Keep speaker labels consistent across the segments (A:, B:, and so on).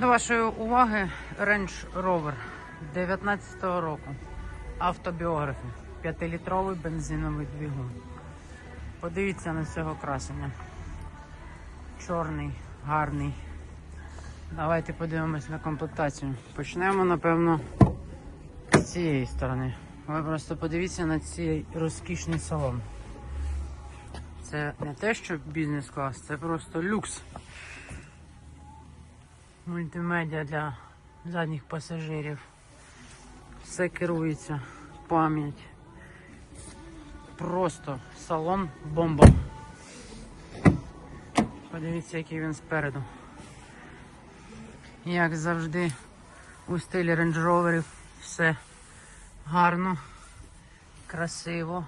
A: До вашої уваги Range Rover 19-го року. Автобіографі. 5-літровий бензиновий двигун. Подивіться на цього красення. Чорний, гарний. Давайте подивимось на комплектацію. Почнемо, напевно, з цієї сторони. Ви просто подивіться на цей розкішний салон. Це не те, що бізнес-клас, це просто люкс. Мультимедіа для задніх пасажирів. Все керується, пам'ять. Просто салон бомба. Подивіться, який він спереду. Як завжди, у стилі Roverів все гарно, красиво.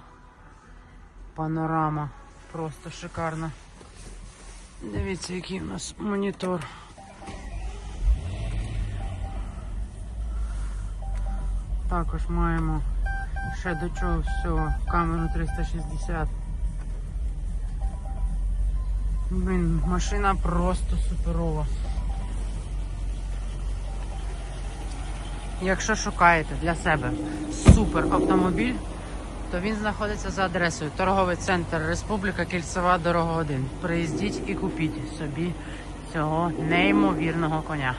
A: Панорама просто шикарна. Дивіться, який у нас монітор. Також маємо ще до чого всього камеру 360. Блін, машина просто суперова. Якщо шукаєте для себе супер автомобіль, то він знаходиться за адресою торговий центр Республіка Кільцева, дорога 1. Приїздіть і купіть собі цього неймовірного коня.